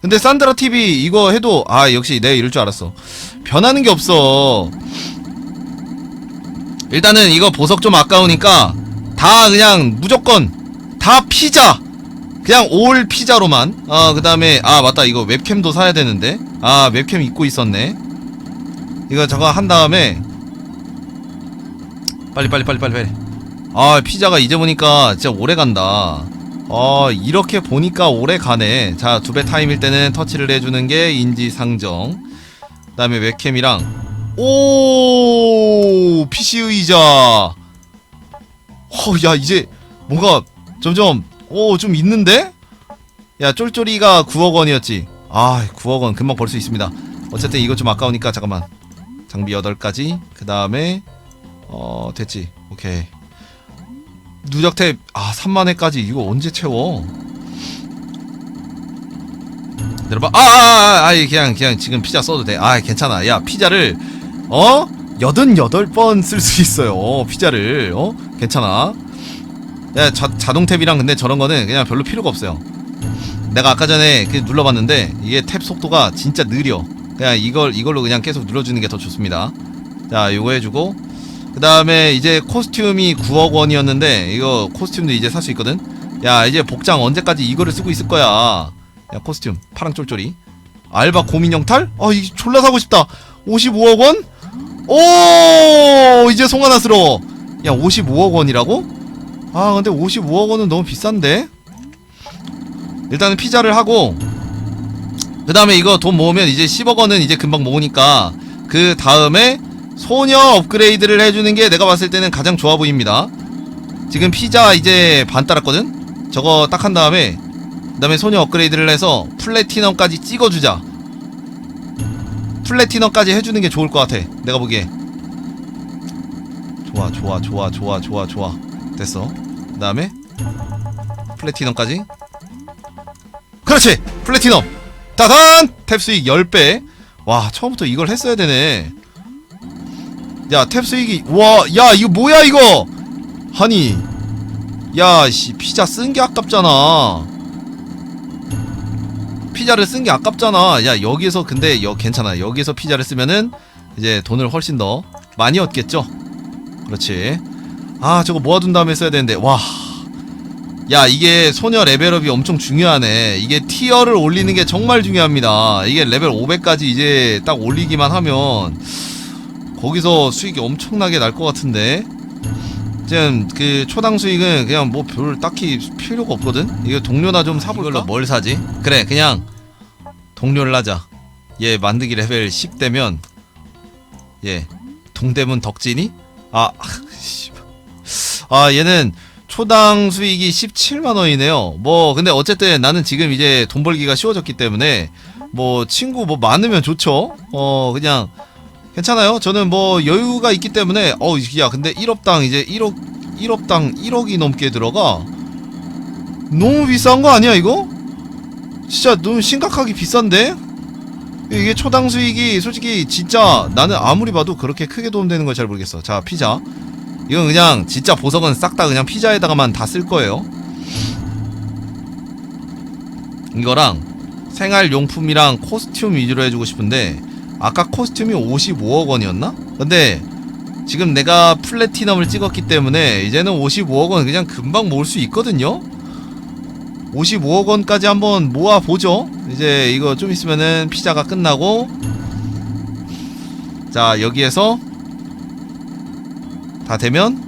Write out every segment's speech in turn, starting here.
근데 산드라 TV 이거 해도 아 역시 내가 이럴 줄 알았어. 변하는 게 없어. 일단은 이거 보석 좀 아까우니까 다 그냥 무조건 다 피자. 그냥 올 피자로만. 어 그다음에 아 맞다 이거 웹캠도 사야 되는데. 아 웹캠 입고 있었네. 이거 저거 한 다음에 빨리 빨리 빨리 빨리 빨리. 아 피자가 이제 보니까 진짜 오래 간다. 어 이렇게 보니까 오래 가네. 자 두 배 타임일 때는 터치를 해주는 게 인지상정. 그 다음에 웹캠이랑 오 PC 의자. 허야 이제 뭔가 점점 오 좀 있는데? 야 쫄쫄이가 9억 원이었지. 아 9억 원 금방 벌 수 있습니다. 어쨌든 이거 좀 아까우니까 잠깐만. 장비 8가지. 그 다음에 어 됐지. 오케이. 누적 탭, 아, 3만회까지 이거 언제 채워? 내려봐. 아, 아, 아, 아, 그냥, 그냥 지금 피자 써도 돼. 아, 괜찮아. 야, 피자를, 어? 88번 쓸 수 있어요. 어, 피자를, 어? 괜찮아. 야, 자, 자동 탭이랑 근데 저런 거는 그냥 별로 필요가 없어요. 내가 아까 전에 그 눌러봤는데, 이게 탭 속도가 진짜 느려. 그냥 이걸, 이걸로 그냥 계속 눌러주는 게 더 좋습니다. 자, 요거 해주고, 그 다음에 이제 코스튬이 9억 원이었는데 이거 코스튬도 이제 살 수 있거든 야 이제 복장 언제까지 이거를 쓰고 있을 거야 야 코스튬 파랑 쫄쫄이 알바 고민형탈? 아 이게 졸라 사고 싶다 55억 원? 오 이제 송하나스러워 야 55억 원이라고? 아 근데 55억 원은 너무 비싼데 일단은 피자를 하고 그 다음에 이거 돈 모으면 이제 10억 원은 이제 금방 모으니까 그 다음에 소녀 업그레이드를 해주는 게 내가 봤을 때는 가장 좋아 보입니다. 지금 피자 이제 반 따랐거든? 저거 딱 한 다음에 그 다음에 소녀 업그레이드를 해서 플래티넘까지 찍어주자. 플래티넘까지 해주는 게 좋을 것 같아. 내가 보기에. 좋아, 좋아, 좋아, 좋아, 좋아, 좋아. 됐어. 그 다음에 플래티넘까지. 그렇지! 플래티넘! 따단! 탭 수익 10배. 와, 처음부터 이걸 했어야 되네. 야, 탭 수익이, 와, 야, 이거 뭐야, 이거! 아니, 야, 씨, 피자 쓴 게 아깝잖아. 피자를 쓴 게 아깝잖아. 야, 여기에서, 근데, 여, 괜찮아. 여기에서 피자를 쓰면은, 이제 돈을 훨씬 더 많이 얻겠죠? 그렇지. 아, 저거 모아둔 다음에 써야 되는데, 와. 야, 이게 소녀 레벨업이 엄청 중요하네. 이게 티어를 올리는 게 정말 중요합니다. 이게 레벨 500까지 이제 딱 올리기만 하면, 거기서 수익이 엄청나게 날 것 같은데 지금 그 초당 수익은 그냥 뭐 별 딱히 필요가 없거든 이거 동료나 좀 사볼까? 이걸로 뭘 사지? 그래 그냥 동료를 하자 얘 만들기 레벨 10 되면 얘 동대문 덕진이? 아. 아 얘는 초당 수익이 17만원이네요 뭐 근데 어쨌든 나는 지금 이제 돈 벌기가 쉬워졌기 때문에 뭐 친구 뭐 많으면 좋죠 어 그냥 괜찮아요. 저는 뭐 여유가 있기 때문에 어 야 근데 1억당 이제 1억 1억당 1억이 넘게 들어가 너무 비싼 거 아니야 이거? 진짜 너무 심각하게 비싼데? 이게 초당 수익이 솔직히 진짜 나는 아무리 봐도 그렇게 크게 도움되는 걸 잘 모르겠어. 자 피자 이건 그냥 진짜 보석은 싹 다 그냥 피자에다가만 다 쓸 거예요. 이거랑 생활용품이랑 코스튬 위주로 해주고 싶은데 아까 코스튬이 55억 원이었나? 근데 지금 내가 플래티넘을 찍었기 때문에 이제는 55억 원 그냥 금방 모을 수 있거든요? 55억 원까지 한번 모아보죠. 이제 이거 좀 있으면은 피자가 끝나고 자 여기에서 다 되면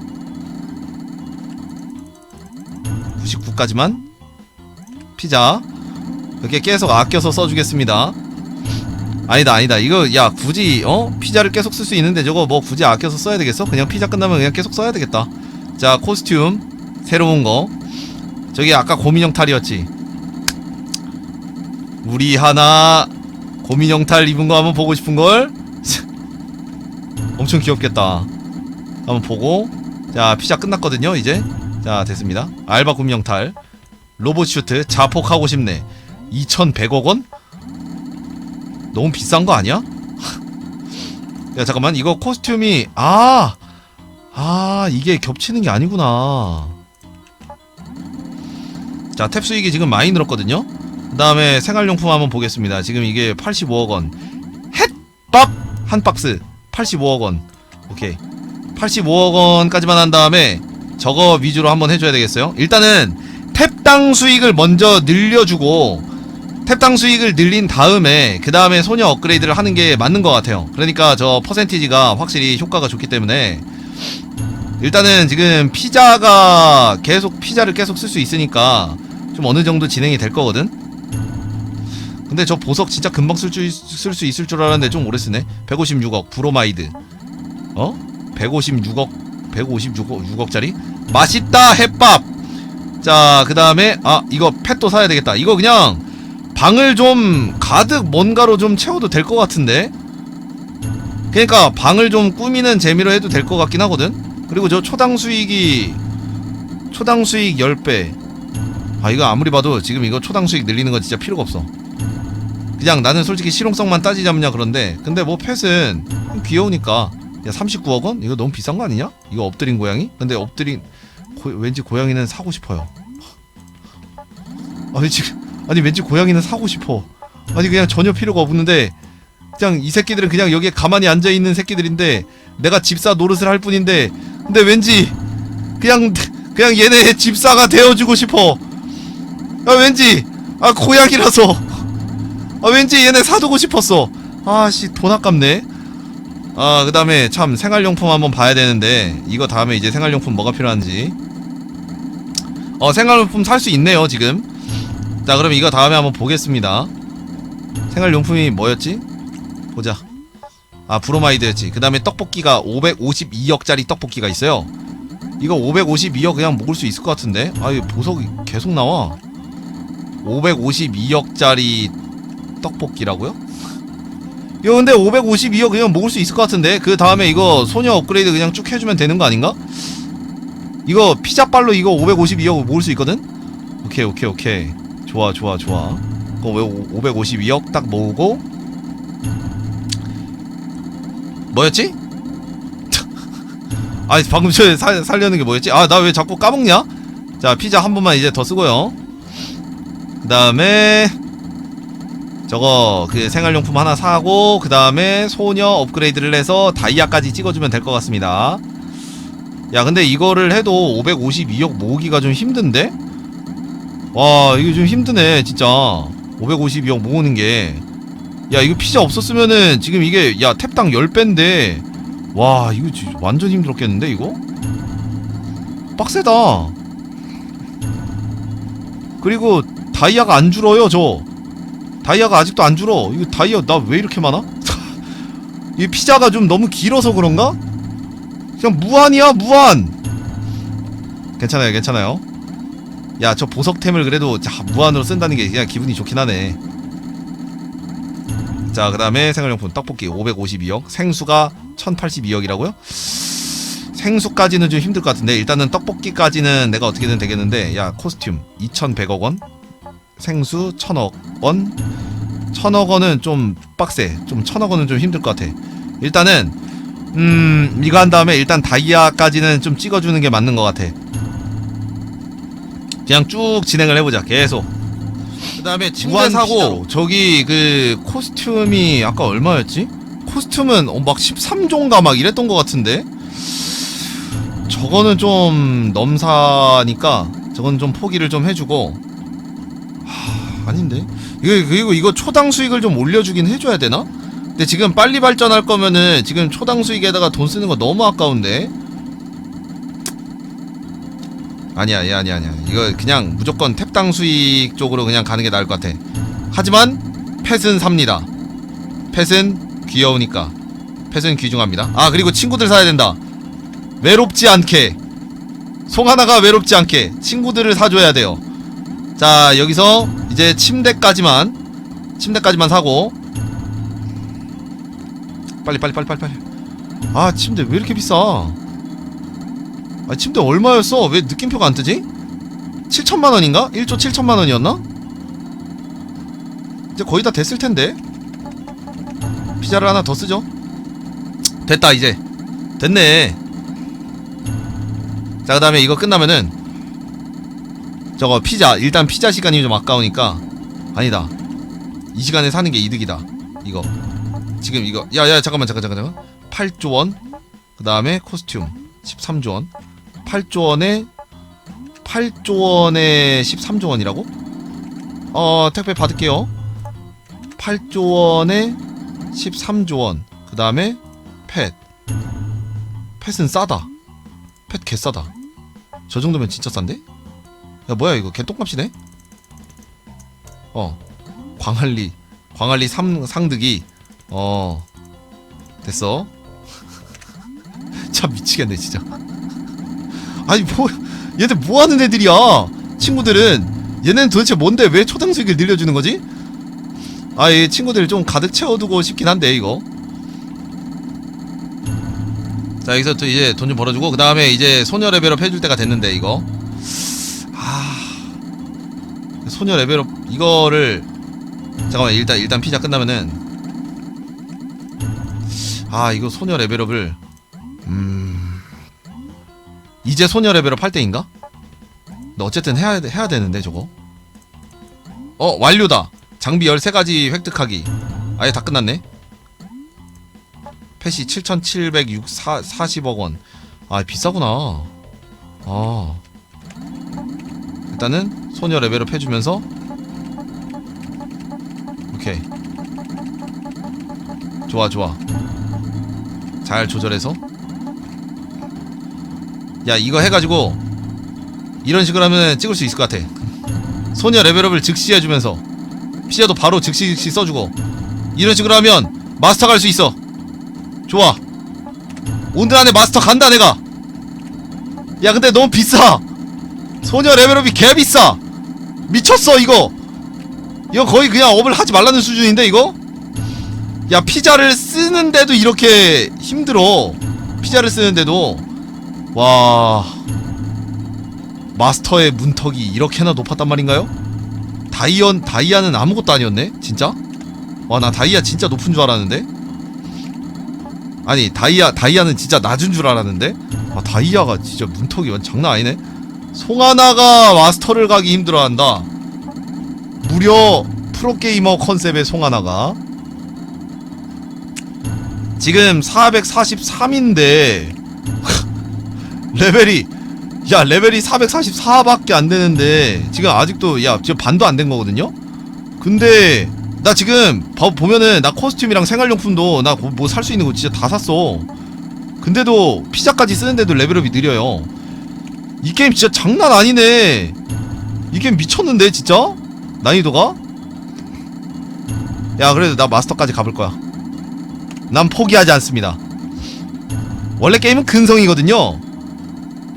99까지만 피자 이렇게 계속 아껴서 써주겠습니다. 아니다 아니다 이거 야 굳이 어 피자를 계속 쓸 수 있는데 저거 뭐 굳이 아껴서 써야 되겠어? 그냥 피자 끝나면 그냥 계속 써야 되겠다. 자 코스튬 새로운 거 저기 아까 고민형 탈이었지. 우리 하나 고민형 탈 입은 거 한번 보고 싶은 걸. 엄청 귀엽겠다. 한번 보고 자 피자 끝났거든요 이제 자 됐습니다. 알바 고민형 탈 로봇 슈트 자폭하고 싶네. 2,100억 원? 너무 비싼 거 아니야? 야 잠깐만 이거 코스튬이 아! 아 이게 겹치는 게 아니구나 자 탭 수익이 지금 많이 늘었거든요 그 다음에 생활용품 한번 보겠습니다. 지금 이게 85억 원. 햇밥 한 박스 85억 원. 오케이. 85억 원까지만 한 다음에 저거 위주로 한번 해줘야 되겠어요. 일단은 탭당 수익을 먼저 늘려주고 탭당 수익을 늘린 다음에 그 다음에 소녀 업그레이드를 하는 게 맞는 것 같아요. 그러니까 저 퍼센티지가 확실히 효과가 좋기 때문에 일단은 지금 피자가 계속 피자를 계속 쓸 수 있으니까 좀 어느 정도 진행이 될 거거든. 근데 저 보석 진짜 금방 쓸 수 있을 줄 알았는데 좀 오래 쓰네. 156억 브로마이드. 어? 156억 156억 6억짜리? 맛있다 햇밥. 자, 그 다음에 아, 이거 펫도 사야 되겠다. 이거 그냥 방을 좀 가득 뭔가로 좀 채워도 될 것 같은데. 그러니까 방을 좀 꾸미는 재미로 해도 될 것 같긴 하거든. 그리고 저 초당 수익이 초당 수익 10배. 아, 이거 아무리 봐도 지금 이거 초당 수익 늘리는 거 진짜 필요가 없어. 그냥 나는 솔직히 실용성만 따지자면야 그런데 근데 뭐 펫은 귀여우니까 야 39억 원? 이거 너무 비싼 거 아니냐? 이거 엎드린 고양이? 근데 엎드린 고, 왠지 고양이는 사고 싶어요. 아니 지금 아니 왠지 고양이는 사고 싶어. 아니 그냥 전혀 필요가 없는데 그냥 이 새끼들은 그냥 여기에 가만히 앉아 있는 새끼들인데 내가 집사 노릇을 할 뿐인데 근데 왠지 그냥 그냥 얘네 집사가 되어주고 싶어. 아 왠지 아 고양이라서 아 왠지 얘네 사두고 싶었어. 아씨 돈 아깝네. 아, 그 다음에 참 생활용품 한번 봐야 되는데, 이거 다음에 이제 생활용품 뭐가 필요한지. 어, 생활용품 살 수 있네요, 지금. 자, 그럼 이거 다음에 한번 보겠습니다. 생활용품이 뭐였지? 보자. 아, 브로마이드였지. 그 다음에 떡볶이가 552억짜리 떡볶이가 있어요. 이거 552억 그냥 먹을 수 있을 것 같은데? 아, 이 보석이 계속 나와. 552억짜리 떡볶이라고요? 이거 근데 552억 그냥 먹을 수 있을 것 같은데 그 다음에 이거 소녀 업그레이드 그냥 쭉 해주면 되는 거 아닌가? 이거 피자빨로 이거 552억 먹을 수 있거든? 오케이 오케이 오케이 좋아 좋아 좋아 그거 왜 552억 딱 모으고 뭐였지? 아니 방금 저 살, 살려는 게 뭐였지? 아 나 왜 자꾸 까먹냐? 자 피자 한 번만 이제 더 쓰고요 그 다음에 저거 그 생활용품 하나 사고 그 다음에 소녀 업그레이드를 해서 다이아까지 찍어주면 될 것 같습니다 야 근데 이거를 해도 552억 모으기가 좀 힘든데? 와 이거 좀 힘드네 진짜 552억 모으는 게 야 이거 피자 없었으면은 지금 이게 야 탭당 10배인데 와 이거 완전 힘들었겠는데 이거? 빡세다 그리고 다이아가 안 줄어요 저 다이아가 아직도 안 줄어. 이거 다이아 나 왜 이렇게 많아? 이 피자가 좀 너무 길어서 그런가? 그냥 무한이야 무한. 괜찮아요 괜찮아요. 야 저 보석템을 그래도 자, 무한으로 쓴다는 게 그냥 기분이 좋긴 하네. 자 그 다음에 생활용품 떡볶이 552억 생수가 1082억이라고요? 생수까지는 좀 힘들 것 같은데 일단은 떡볶이까지는 내가 어떻게든 되겠는데 야 코스튬 2100억 원 생수 천억 원 천억 원은 좀 빡세 좀 천억 원은 좀 힘들 것 같아 일단은 음 이거 한 다음에 일단 다이아까지는 좀 찍어주는 게 맞는 것 같아 그냥 쭉 진행을 해보자 계속. 그 다음에 침대 사고 저기 그 코스튬이 아까 얼마였지? 코스튬은 어, 막 13종가 막 이랬던 것 같은데? 저거는 좀 넘사니까 저건 좀 포기를 좀 해주고. 아닌데? 이거 그리고 이거 초당 수익을 좀 올려주긴 해줘야 되나? 근데 지금 빨리 발전할 거면은 지금 초당 수익에다가 돈 쓰는 거 너무 아까운데 아니야 아니야 아니야 아니야. 이거 그냥 무조건 탭당 수익 쪽으로 그냥 가는 게 나을 것 같아. 하지만 펫은 삽니다. 펫은 귀여우니까. 펫은 귀중합니다. 아 그리고 친구들 사야 된다. 외롭지 않게. 송하나가 외롭지 않게 친구들을 사줘야 돼요. 자 여기서 이제 침대까지만 침대까지만 사고. 빨리 빨리 빨리 빨리 빨리. 아 침대 왜 이렇게 비싸 아 침대 얼마였어? 왜 느낌표가 안 뜨지? 7천만 원인가? 1조 7천만 원이었나? 이제 거의 다 됐을 텐데. 피자를 하나 더 쓰죠. 됐다 이제. 됐네. 자 그 다음에 이거 끝나면은 저거 피자 일단 피자 시간이 좀 아까우니까 아 아니다. 이 시간에 사는 게 이득이다 이거. 지금 이거 야야 잠깐만 잠깐 잠깐 잠깐. 8조 원 그 다음에 코스튬 13조 원 8조 원에 8조 원에 13조 원이라고? 어 택배 받을게요 8조 원에 13조 원. 그 다음에 펫. 펫은 싸다. 펫 개싸다. 저 정도면 진짜 싼데? 야 뭐야 이거 개똥값이네? 어. 광안리. 광안리 삼, 상득이. 어. 됐어. 참 미치겠네 진짜. 아니 뭐 얘들 뭐 하는 애들이야? 친구들은 얘네는 도대체 뭔데 왜 초당 수익을 늘려주는 거지? 아, 이 친구들 좀 가득 채워두고 싶긴 한데 이거. 자, 여기서 또 이제 돈 좀 벌어주고 그 다음에 이제 소녀 레벨업 해줄 때가 됐는데 이거. 아, 소녀 레벨업 이거를 잠깐만 일단 일단 피자 끝나면은 아 이거 소녀 레벨업을 음 이제 소녀 레벨업 할 때인가? 근데 어쨌든 해야 해야 되는데 저거. 어 완료다. 장비 13가지 획득하기 아예 다 끝났네 펫이 7740억 원. 아, 비싸구나. 아. 일단은 소녀 레벨업 해주면서 오케이. 좋아, 좋아. 잘 조절해서. 야, 이거 해가지고 이런 식으로 하면 찍을 수 있을 것 같아. 소녀 레벨업을 즉시 해주면서 피자도 바로 즉시 즉시 써주고 이런 식으로 하면 마스터 갈 수 있어. 좋아. 오늘 안에 마스터 간다 내가. 야 근데 너무 비싸. 소녀 레벨업이 개 비싸. 미쳤어 이거. 이거 거의 그냥 업을 하지 말라는 수준인데 이거? 야 피자를 쓰는데도 이렇게 힘들어. 피자를 쓰는데도 와. 마스터의 문턱이 이렇게나 높았단 말인가요? 다이언 다이아는 아무것도 아니었네? 진짜? 와 나 다이아 진짜 높은 줄 알았는데? 아니 다이아 다이아는 진짜 낮은 줄 알았는데? 아 다이아가 진짜 문턱이 완 장난 아니네? 송하나가 마스터를 가기 힘들어한다. 무려 프로게이머 컨셉의 송하나가. 지금 443인데 레벨이 야 레벨이 444밖에 안 되는데 지금 아직도 야 지금 반도 안 된 거거든요 근데 나 지금 봐- 보면은 나 코스튬이랑 생활용품도 나 뭐 살 수 있는 거 진짜 다 샀어. 근데도 피자까지 쓰는데도 레벨업이 느려요. 이 게임 진짜 장난 아니네. 이 게임 미쳤는데 진짜 난이도가? 야 그래도 나 마스터까지 가볼 거야. 난 포기하지 않습니다. 원래 게임은 근성이거든요.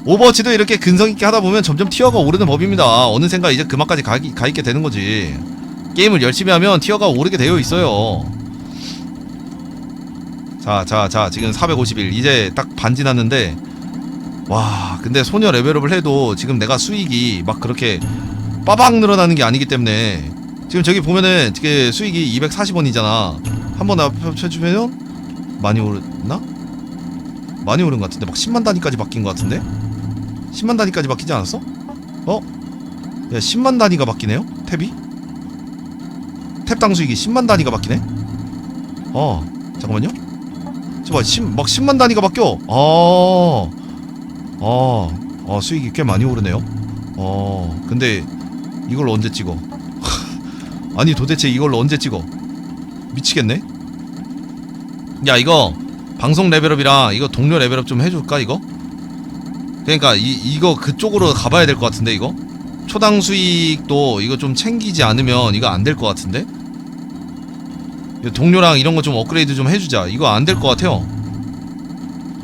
오버워치도 이렇게 근성 있게 하다 보면 점점 티어가 오르는 법입니다. 어느샌가 이제 그만까지 가, 가 있게 되는 거지. 게임을 열심히 하면 티어가 오르게 되어 있어요. 자, 자, 자, 지금 451 이제 딱 반 지났는데 와, 근데 소녀 레벨업을 해도 지금 내가 수익이 막 그렇게 빠박 늘어나는 게 아니기 때문에 지금 저기 보면은 그 수익이 240원이잖아. 한번 합쳐주면 많이 오르나? 많이 오른 것 같은데 막 10만 단위까지 바뀐 것 같은데? 10만 단위까지 바뀌지 않았어? 어? 야 10만 단위가 바뀌네요? 탭이? 탭 당수익이 10만 단위가 바뀌네? 어 잠깐만요 저봐 10, 막 10만 단위가 바뀌어 어, 어, 어 수익이 꽤 많이 오르네요 어 근데 이걸 언제 찍어 아니 도대체 이걸 언제 찍어 미치겠네 야 이거 방송 레벨업이랑 이거 동료 레벨업 좀 해줄까 이거? 그러니까 이, 이거 그쪽으로 가봐야 될 것 같은데 이거? 초당 수익도 이거 좀 챙기지 않으면 이거 안 될 것 같은데? 동료랑 이런 거 좀 업그레이드 좀 해주자. 이거 안 될 것 같아요.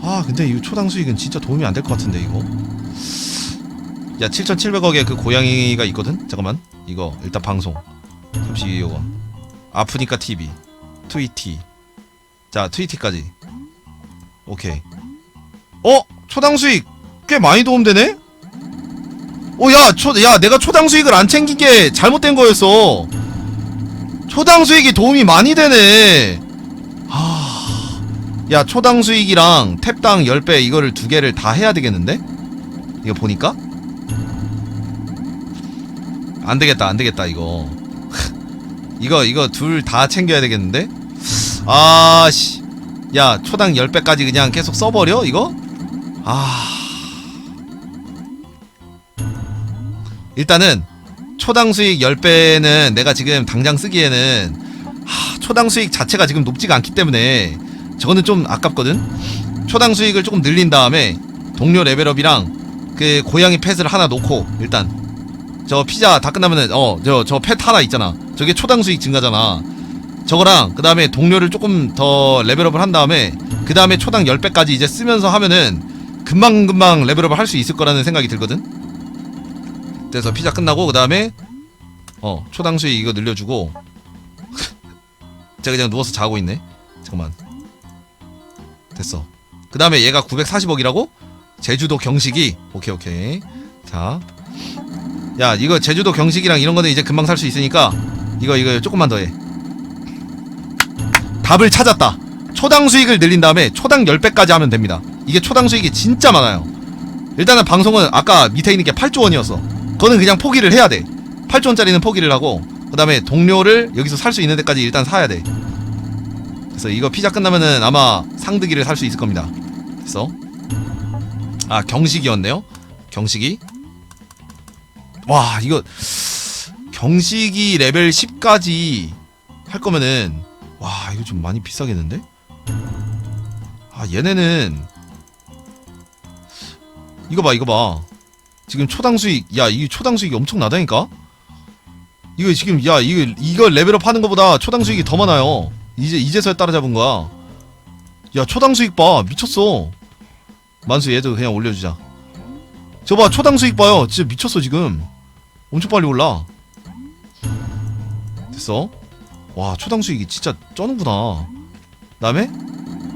아 근데 이거 초당 수익은 진짜 도움이 안 될 것 같은데 이거? 야 7700억에 그 고양이가 있거든? 잠깐만. 이거 일단 방송. 32억 아프니까 TV 트위티. 자 트위티까지. 오케이. 어? 초당 수익 꽤 많이 도움되네? 어, 야, 초, 야, 내가 초당 수익을 안 챙긴 게 잘못된 거였어. 초당 수익이 도움이 많이 되네. 하, 야, 초당 수익이랑 탭당 10배 이거를 두 개를 다 해야 되겠는데? 이거 보니까? 안 되겠다, 안 되겠다, 이거. 이거 이거 둘 다 챙겨야 되겠는데 아 씨 야 초당 10배까지 그냥 계속 써버려 이거 아 일단은 초당 수익 10배는 내가 지금 당장 쓰기에는 하, 초당 수익 자체가 지금 높지가 않기 때문에 저거는 좀 아깝거든? 초당 수익을 조금 늘린 다음에 동료 레벨업이랑 그 고양이 펫을 하나 놓고 일단 저 피자 다 끝나면은 어저 저 펫 하나 있잖아. 저게 초당 수익 증가잖아. 저거랑 그 다음에 동료를 조금 더 레벨업을 한 다음에 그 다음에 초당 10배까지 이제 쓰면서 하면은 금방금방 레벨업을 할 수 있을 거라는 생각이 들거든 그래서 피자 끝나고 그 다음에 어 초당 수익 이거 늘려주고 제가 그냥 누워서 자고 있네. 잠깐만. 됐어. 그 다음에 얘가 940억이라고? 제주도 경식이. 오케이 오케이. 자. 야 이거 제주도 경식이랑 이런 거는 이제 금방 살 수 있으니까 이거 이거 조금만 더해. 답을 찾았다. 초당 수익을 늘린 다음에 초당 10배까지 하면 됩니다. 이게 초당 수익이 진짜 많아요. 일단은 방송은 아까 밑에 있는 게 8조 원이었어 그거는 그냥 포기를 해야 돼. 8조 원짜리는 포기를 하고 그 다음에 동료를 여기서 살 수 있는 데까지 일단 사야 돼. 그래서 이거 피자 끝나면은 아마 상드기를 살 수 있을 겁니다. 그래서 아 경식이었네요. 경식이? 와 이거 경식이 레벨 10까지 할 거면은 와 이거 좀 많이 비싸겠는데? 아 얘네는 이거 봐 이거 봐 지금 초당 수익 야 이 초당 수익이 엄청 나다니까? 이거 지금 야 이거 이거 레벨업 하는 것보다 초당 수익이 더 많아요. 이제 이제서야 따라잡은 거야. 야 초당 수익 봐. 미쳤어. 만수 얘도 그냥 올려주자. 저봐 초당 수익 봐요. 진짜 미쳤어 지금. 엄청 빨리 올라. 됐어? 와 초당 수익이 진짜 쩌는구나. 다음에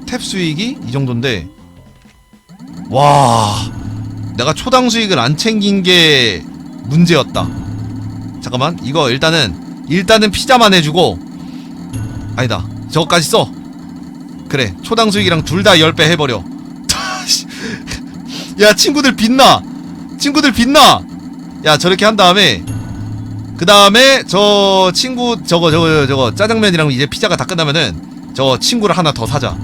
탭 수익이 이 정도인데. 와 내가 초당 수익을 안 챙긴 게 문제였다. 잠깐만 이거 일단은 일단은 피자만 해주고 아니다 저거까지 써. 그래 초당 수익이랑 둘 다 10배 해버려. 야 친구들 빛나? 친구들 빛나? 야 저렇게 한 다음에 그 다음에 저 친구 저거 저거 저거 짜장면이랑 이제 피자가 다 끝나면은 저 친구를 하나 더 사자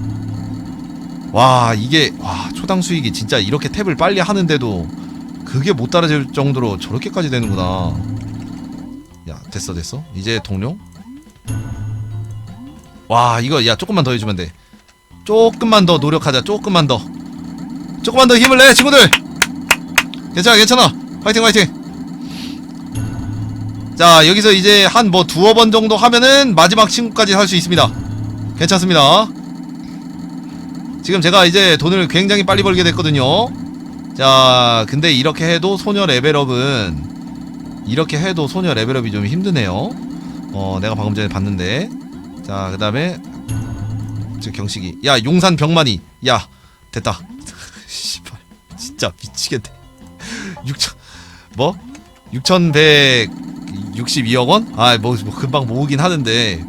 와 이게 와 초당 수익이 진짜 이렇게 탭을 빨리 하는데도 그게 못 따라줄 정도로 저렇게까지 되는구나. 야 됐어 됐어. 이제 동료 와 이거 야 조금만 더 해주면 돼. 조금만 더 노력하자. 조금만 더. 조금만 더 힘을 내 친구들! 괜찮아 괜찮아. 화이팅 화이팅. 자 여기서 이제 한 뭐 두어 번 정도 하면은 마지막 친구까지 할 수 있습니다. 괜찮습니다 지금 제가 이제 돈을 굉장히 빨리 벌게 됐거든요. 자 근데 이렇게 해도 소녀 레벨업은 이렇게 해도 소녀 레벨업이 좀 힘드네요. 어 내가 방금 전에 봤는데. 자 그 다음에 저 경식이. 야 용산 병만이. 야 됐다. 씨발 진짜 미치겠네. 6천 뭐? 6,162억 원? 아, 뭐, 뭐 금방 모으긴 하는데.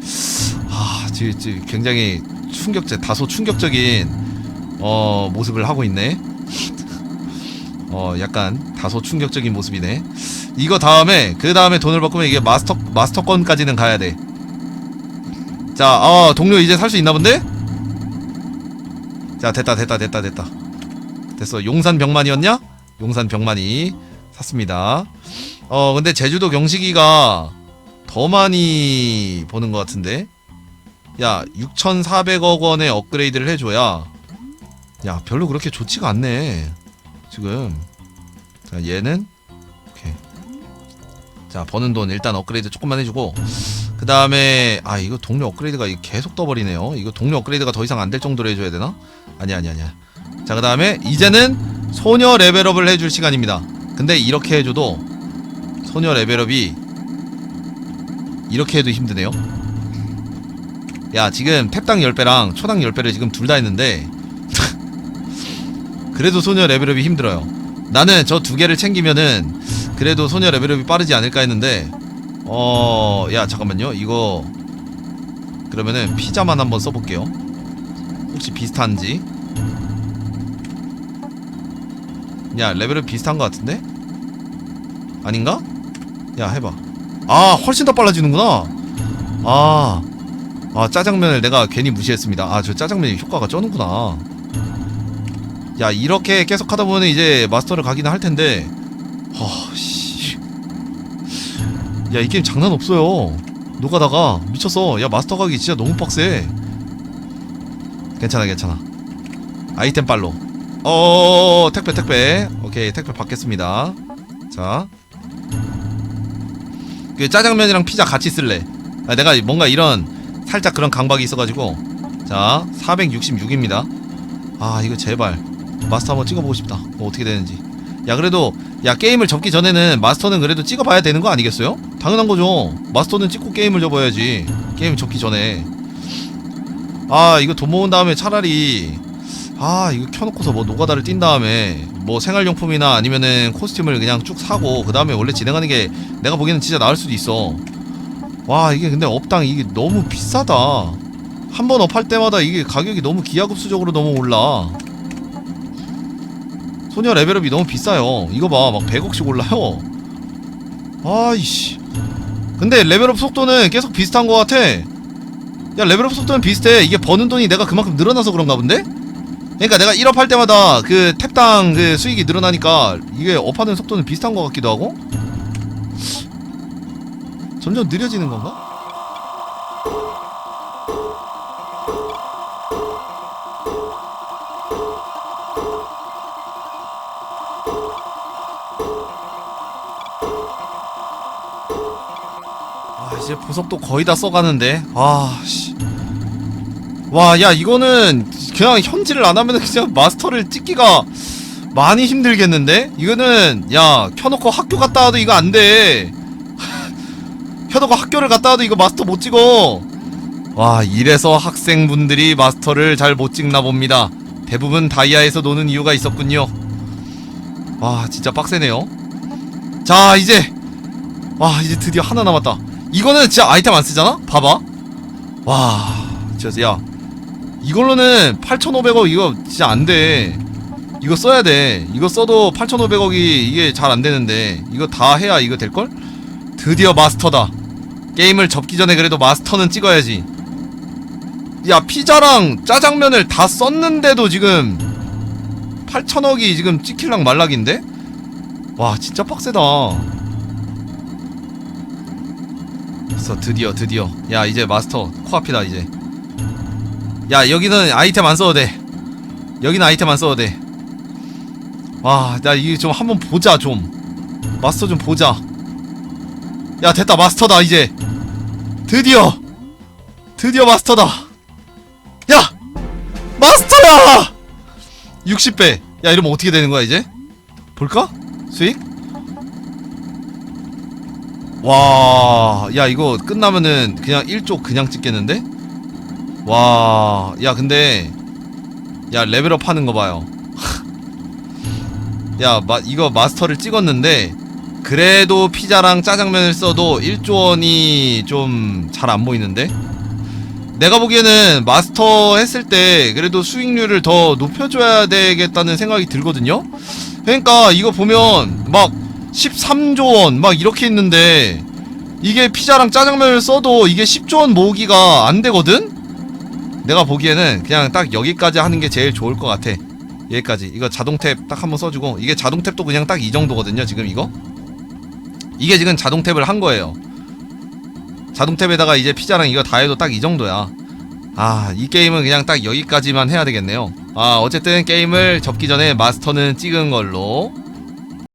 아, 지금 굉장히 충격적 다소 충격적인 어, 모습을 하고 있네. 어, 약간 다소 충격적인 모습이네. 이거 다음에 그 다음에 돈을 바꾸면 이게 마스터 마스터권까지는 가야 돼. 자, 어, 동료 이제 살 수 있나 본데? 자, 됐다, 됐다, 됐다, 됐다. 됐어. 용산 병만이었냐? 용산 병만이 샀습니다. 어, 근데 제주도 경식이가 더 많이 보는 것 같은데? 야, 6,400억 원의 업그레이드를 해줘야, 야, 별로 그렇게 좋지가 않네. 지금. 자, 얘는, 오케이. 자, 버는 돈 일단 업그레이드 조금만 해주고, 그 다음에, 아, 이거 동료 업그레이드가 계속 떠버리네요. 이거 동료 업그레이드가 더 이상 안 될 정도로 해줘야 되나? 아니야, 아니야, 아니야. 자, 그 다음에, 이제는 소녀 레벨업을 해줄 시간입니다. 근데 이렇게 해줘도 소녀 레벨업이 이렇게 해도 힘드네요. 야 지금 탭당 10배랑 초당 10배를 지금 둘 다 했는데 그래도 소녀 레벨업이 힘들어요. 나는 저 두 개를 챙기면은 그래도 소녀 레벨업이 빠르지 않을까 했는데 어... 야 잠깐만요 이거 그러면은 피자만 한번 써볼게요 혹시 비슷한지 야 레벨은 비슷한 것 같은데? 아닌가? 야 해봐 아 훨씬 더 빨라지는구나 아, 아 짜장면을 내가 괜히 무시했습니다. 아 저 짜장면이 효과가 쩌는구나. 야 이렇게 계속 하다 보면 이제 마스터를 가기는 할 텐데, 아 씨, 야 이 게임 장난 없어요. 노가다가 미쳤어. 야 마스터 가기 진짜 너무 빡세. 괜찮아 괜찮아. 아이템 빨로. 어 택배 택배. 오케이 택배 받겠습니다. 자. 그 짜장면이랑 피자 같이 쓸래. 아, 내가 뭔가 이런 살짝 그런 강박이 있어가지고 자 466입니다. 아 이거 제발 마스터 한번 찍어보고 싶다. 뭐 어떻게 되는지. 야 그래도 야 게임을 접기 전에는 마스터는 그래도 찍어봐야 되는 거 아니겠어요? 당연한 거죠. 마스터는 찍고 게임을 접어야지. 게임 접기 전에. 아 이거 돈 모은 다음에 차라리 아 이거 켜놓고서 뭐 노가다를 띈 다음에 뭐 생활용품이나 아니면은 코스튬을 그냥 쭉 사고 그 다음에 원래 진행하는 게 내가 보기에는 진짜 나을 수도 있어. 와 이게 근데 업당 이게 너무 비싸다. 한 번 업할 때마다 이게 가격이 너무 기하급수적으로 너무 올라. 소녀 레벨업이 너무 비싸요. 이거 봐, 막 100억씩 올라요. 아이씨. 근데 레벨업 속도는 계속 비슷한 것 같아. 야, 레벨업 속도는 비슷해. 이게 버는 돈이 내가 그만큼 늘어나서 그런가 본데? 그러니까 내가 1업 할 때마다 그 탭당 그 수익이 늘어나니까 이게 업하는 속도는 비슷한 것 같기도 하고? 점점 느려지는 건가? 아 이제 보석도 거의 다 써가는데. 아씨. 와 야 이거는 그냥 현질을 안 하면 그냥 마스터를 찍기가 많이 힘들겠는데? 이거는 야 켜놓고 학교 갔다 와도 이거 안돼 켜놓고 학교를 갔다 와도 이거 마스터 못 찍어. 와 이래서 학생분들이 마스터를 잘 못 찍나 봅니다. 대부분 다이아에서 노는 이유가 있었군요. 와 진짜 빡세네요. 자 이제. 와 이제 드디어 하나 남았다. 이거는 진짜 아이템 안 쓰잖아? 봐봐. 와 진짜 야. 이걸로는 8,500억 이거 진짜 안돼. 이거 써야 돼. 이거 써도 8,500억이 이게 잘 안되는데. 이거 다 해야 이거 될걸? 드디어 마스터다 게임을 접기 전에 그래도 마스터는 찍어야지. 야 피자랑 짜장면을 다 썼는데도 지금 8천억이 지금 찍힐랑 말락인데? 와 진짜 빡세다. 있어 드디어 드디어. 야 이제 마스터 코앞이다 이제. 야 여기는 아이템 안 써도 돼. 여기는 아이템 안 써도 돼와나 이게 좀 한번 보자 좀. 마스터 좀 보자 야 됐다. 마스터다 이제. 드디어. 드디어 마스터다. 야! 마스터야! 60배. 야 이러면 어떻게 되는 거야 이제? 볼까? 수익 와, 야, 이거 끝나면은 그냥 1쪽 그냥 찍겠는데? 와, 야, 근데, 야, 레벨업 하는 거 봐요. 야, 마, 이거 마스터를 찍었는데, 그래도 피자랑 짜장면을 써도 1조 원이 좀 잘 안 보이는데? 내가 보기에는 마스터 했을 때 그래도 수익률을 더 높여줘야 되겠다는 생각이 들거든요? 그러니까 이거 보면 막 13조 원 막 이렇게 있는데 이게 피자랑 짜장면을 써도 이게 10조 원 모으기가 안 되거든? 내가 보기에는 그냥 딱 여기까지 하는 게 제일 좋을 것 같아. 여기까지. 이거 자동 탭 딱 한번 써주고 이게 자동 탭도 그냥 딱 이 정도거든요. 지금 이거. 이게 지금 자동 탭을 한 거예요. 자동 탭에다가 이제 피자랑 이거 다 해도 딱 이 정도야. 아, 이 게임은 그냥 딱 여기까지만 해야 되겠네요. 아, 어쨌든 게임을 접기 전에 마스터는 찍은 걸로